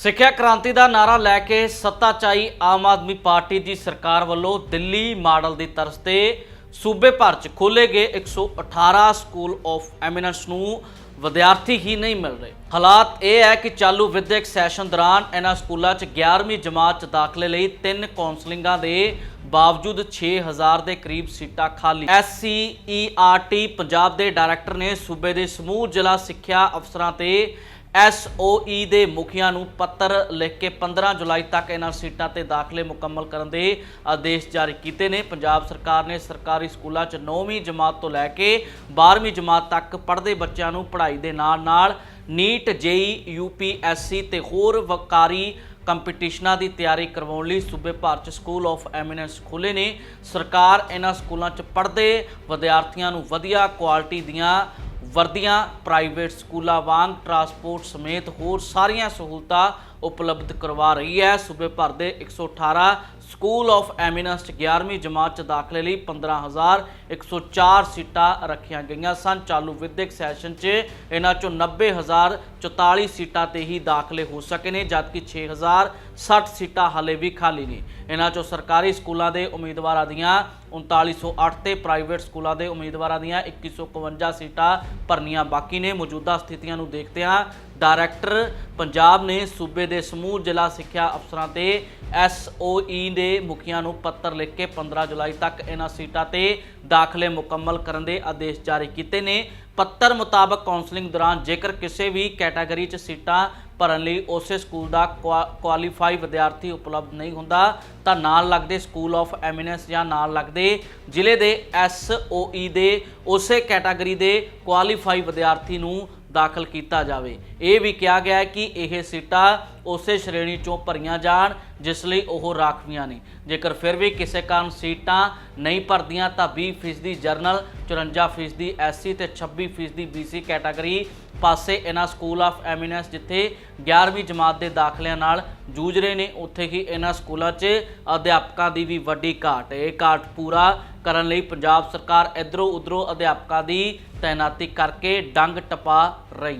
ਸਿੱਖਿਆ ਕ੍ਰਾਂਤੀ ਦਾ ਨਾਰਾ ਲੈ ਕੇ ਸੱਤਾ ਚਾਈ ਆਮ ਆਦਮੀ ਪਾਰਟੀ ਦੀ ਸਰਕਾਰ ਵੱਲੋਂ ਦਿੱਲੀ ਮਾਡਲ ਦੀ ਤਰਜ਼ ਤੇ ਸੂਬੇ ਭਰ 'ਚ ਖੋਲੇ ਗਏ 118 ਸਕੂਲ ਆਫ ਐਮੀਨੈਂਸ ਨੂੰ ਵਿਦਿਆਰਥੀ ਹੀ ਨਹੀਂ ਮਿਲ ਰਹੇ। ਹਾਲਾਤ ਇਹ ਹੈ ਕਿ ਚਾਲੂ ਵਿਦਿਅਕ ਸੈਸ਼ਨ ਦੌਰਾਨ ਇਹਨਾਂ ਸਕੂਲਾਂ 'ਚ 11ਵੀਂ ਜਮਾਤ 'ਚ ਦਾਖਲੇ ਲਈ ਤਿੰਨ ਕਾਉਂਸਲਿੰਗਾਂ ਦੇ ਬਾਵਜੂਦ 6000 ਦੇ ਕਰੀਬ ਸੀਟਾਂ ਖਾਲੀ। ਐਸਸੀਈਆਰਟੀ ਪੰਜਾਬ ਦੇ ਡਾਇਰੈਕਟਰ ਨੇ ਸੂਬੇ ਦੇ ਸਮੂਹ ਜ਼ਿਲ੍ਹਾ ਸਿੱਖਿਆ ਅਫਸਰਾਂ ਤੇ ਐਸਓਈ ਦੇ ਮੁਖੀਆਂ ਨੂੰ ਪੱਤਰ ਲਿਖ ਕੇ 15 ਜੁਲਾਈ ਤੱਕ ਇਹਨਾਂ ਸੀਟਾਂ ਤੇ ਦਾਖਲੇ ਮੁਕੰਮਲ ਕਰਨ ਦੇ ਆਦੇਸ਼ ਜਾਰੀ ਕੀਤੇ ਨੇ। ਪੰਜਾਬ ਸਰਕਾਰ ਨੇ ਸਰਕਾਰੀ ਸਕੂਲਾਂ 'ਚ 9ਵੀਂ ਜਮਾਤ ਤੋਂ ਲੈ ਕੇ 12ਵੀਂ ਜਮਾਤ ਤੱਕ ਪੜ੍ਹਦੇ ਬੱਚਿਆਂ ਨੂੰ ਪੜ੍ਹਾਈ ਦੇ ਨਾਲ-ਨਾਲ ਨੀਟ, ਜੇਈ ਯੂਪੀਐਸਸੀ ਤੇ ਹੋਰ ਵਕਾਰੀ ਕੰਪੀਟੀਸ਼ਨਾਂ ਦੀ ਤਿਆਰੀ ਕਰਵਾਉਣ ਲਈ ਸੂਬੇ ਭਰ 'ਚ ਸਕੂਲ ਆਫ ਐਮੀਨੈਂਸ ਖੋਲ੍ਹੇ ਨੇ। ਸਰਕਾਰ ਇਹਨਾਂ ਸਕੂਲਾਂ 'ਚ ਪੜ੍ਹਦੇ ਵਿਦਿਆਰਥੀਆਂ ਨੂੰ ਵਧੀਆ ਕੁਆਲਿਟੀ ਦੀਆਂ ਵਰਦੀਆਂ ਪ੍ਰਾਈਵੇਟ ਸਕੂਲਾਂ ਵਾਂਗ ਟਰਾਂਸਪੋਰਟ ਸਮੇਤ ਹੋਰ ਸਾਰੀਆਂ ਸਹੂਲਤਾਂ ਉਪਲਬਧ ਕਰਵਾ ਰਹੀ ਹੈ। ਸੂਬੇ ਭਰ ਦੇ 118 ਸਕੂਲ ਆਫ ਐਮੀਨੈਂਸ 'ਚ 11ਵੀਂ ਜਮਾਤ 'ਚ ਦਾਖਲੇ ਲਈ 15104 ਸੀਟਾਂ ਰੱਖੀਆਂ ਗਈਆਂ ਸਨ। ਚਾਲੂ ਵਿਦਿਅਕ ਸੈਸ਼ਨ 'ਚ ਇਹਨਾਂ 'ਚੋਂ 90044 ਸੀਟਾਂ ਤੇ ਹੀ ਦਾਖਲੇ ਹੋ ਸਕੇ ਨੇ, ਜਦਕਿ 6060 ਸੀਟਾਂ ਹਾਲੇ ਵੀ ਖਾਲੀ ਨੇ। ਇਹਨਾਂ 'ਚੋਂ ਸਰਕਾਰੀ ਸਕੂਲਾਂ ਦੇ ਉਮੀਦਵਾਰਾਂ ਦੀਆਂ 3908 ਤੇ ਪ੍ਰਾਈਵੇਟ ਸਕੂਲਾਂ ਦੇ ਉਮੀਦਵਾਰਾਂ ਦੀਆਂ 2151 ਸੀਟਾਂ ਭਰਨੀਆਂ ਬਾਕੀ ਨੇ ਮੌਜੂਦਾ ਸਥਿਤੀਆਂ ਨੂੰ ਦੇਖਦਿਆਂ ਡਾਇਰੈਕਟਰ ਪੰਜਾਬ ਨੇ ਸੂਬੇ ਦੇ ਸਮੂਹ ਜ਼ਿਲ੍ਹਾ ਸਿੱਖਿਆ ਅਫਸਰਾਂ ਤੇ ਐਸਓਈ ਦੇ ਮੁਖੀਆਂ ਨੂੰ ਪੱਤਰ ਲਿਖ ਕੇ 15 ਜੁਲਾਈ ਤੱਕ ਇਹਨਾਂ ਸੀਟਾਂ ਤੇ ਦਾਖਲੇ ਮੁਕੰਮਲ ਕਰਨ ਦੇ ਆਦੇਸ਼ ਜਾਰੀ ਕੀਤੇ ਨੇ। ਪੱਤਰ ਮੁਤਾਬਕ ਕਾਉਂਸਲਿੰਗ ਦੌਰਾਨ ਜੇਕਰ ਕਿਸੇ ਵੀ ਕੈਟਾਗਰੀ 'ਚ ਸੀਟਾਂ ਭਰਨ ਲਈ ਉਸੇ ਸਕੂਲ ਦਾ ਕੁਆ- ਕੁਆਲੀਫਾਈ ਵਿਦਿਆਰਥੀ ਉਪਲਬਧ ਨਹੀਂ ਹੁੰਦਾ, ਤਾਂ ਨਾਲ ਲੱਗਦੇ ਸਕੂਲ ਆਫ ਐਮੀਨੈਂਸ ਜਾਂ ਨਾਲ ਲੱਗਦੇ ਜ਼ਿਲ੍ਹੇ ਦੇ ਐਸਓਈ ਦੇ ਉਸੇ ਕੈਟਾਗਰੀ ਦੇ ਕੁਆਲੀਫਾਈ ਵਿਦਿਆਰਥੀ ਨੂੰ ਦਾਖਲ ਕੀਤਾ ਜਾਵੇ। ਇਹ ਵੀ ਕਿਹਾ ਗਿਆ ਹੈ ਕਿ ਇਹ ਸੀਟਾਂ ਉਸੇ ਸ਼੍ਰੇਣੀ ਚੋਂ ਭਰੀਆਂ ਜਾਣ, ਜਿਸ ਲਈ ਉਹ ਰਾਖਵੀਆਂ ਨੇ। ਜੇਕਰ ਫਿਰ ਵੀ ਕਿਸੇ ਕਾਰਨ ਸੀਟਾਂ ਨਹੀਂ ਭਰਦੀਆਂ, ਤਾਂ 20% ਦੀ ਜਰਨਲ 54% ਦੀ ਐਸਸੀ ਤੇ 26% ਦੀ ਬੀਸੀ ਕੈਟਾਗਰੀ ਪਾਸੇ ਇਹਨਾਂ ਸਕੂਲ ਆਫ ਐਮੀਨੈਂਸ ਜਿੱਥੇ 11ਵੀਂ ਜਮਾਤ ਦੇ ਦਾਖਲਿਆਂ ਨਾਲ ਜੂਝ ਰਹੇ ਨੇ, ਉੱਥੇ ਹੀ ਇਹਨਾਂ ਸਕੂਲਾਂ 'ਚ ਅਧਿਆਪਕਾਂ ਦੀ ਵੀ ਵੱਡੀ ਘਾਟ ਹੈ। ਇਹ ਘਾਟ ਪੂਰਾ ਕਰਨ ਲਈ ਪੰਜਾਬ ਸਰਕਾਰ ਇਧਰੋਂ ਉਧਰੋਂ ਅਧਿਆਪਕਾਂ ਦੀ ਤਾਇਨਾਤੀ ਕਰਕੇ ਡੰਗ ਟਪਾ ਰਹੀ ਹੈ।